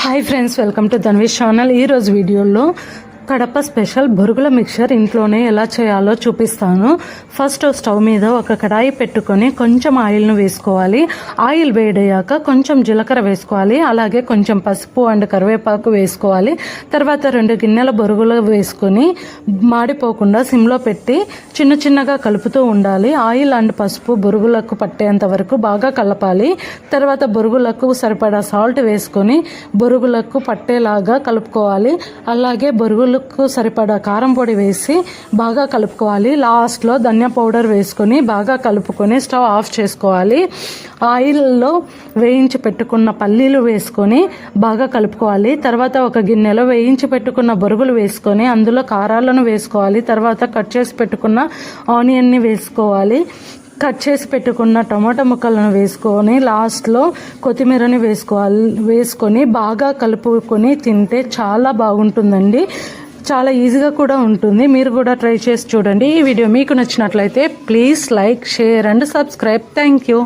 Hi friends welcome to Dhanvish channel ఈరోజు వీడియోలో Kadapa special బొరుగుల mixture ఇంట్లోనే ఎలా చేయాలో చూపిస్తాను. ఫస్ట్ స్టవ్ మీద ఒక కడాయి పెట్టుకొని కొంచెం ఆయిల్ను వేసుకోవాలి. ఆయిల్ వేడయ్యాక కొంచెం జీలకర్ర వేసుకోవాలి. అలాగే కొంచెం పసుపు అండ్ కరివేపాకు వేసుకోవాలి. తర్వాత రెండు గిన్నెల బొరుగులు వేసుకొని మాడిపోకుండా సిమ్లో పెట్టి చిన్న చిన్నగా కలుపుతూ ఉండాలి. ఆయిల్ అండ్ పసుపు బొరుగులకు పట్టేంత వరకు బాగా కలపాలి. తర్వాత బొరుగులకు సరిపడా సాల్ట్ వేసుకొని బొరుగులకు పట్టేలాగా కలుపుకోవాలి. అలాగే బొరుగులు బొరుగులకు సరిపడా కారం పొడి వేసి బాగా కలుపుకోవాలి. లాస్ట్లో ధనియా పౌడర్ వేసుకొని బాగా కలుపుకొని స్టవ్ ఆఫ్ చేసుకోవాలి. ఆయిల్లో వేయించి పెట్టుకున్న పల్లీలు వేసుకొని బాగా కలుపుకోవాలి. తర్వాత ఒక గిన్నెలో వేయించి పెట్టుకున్న బొరుగులు వేసుకొని అందులో కారాలను వేసుకోవాలి. తర్వాత కట్ చేసి పెట్టుకున్న ఆనియన్ని వేసుకోవాలి. కట్ చేసి పెట్టుకున్న టమాటా ముక్కలను వేసుకొని లాస్ట్లో కొత్తిమీరని వేసుకోవాలి. వేసుకొని బాగా కలుపుకొని తింటే చాలా బాగుంటుందండి. చాలా ఈజీగా కూడా ఉంటుంది. మీరు కూడా ట్రై చేసి చూడండి. ఈ వీడియో మీకు నచ్చినట్లయితే please like share and subscribe thank you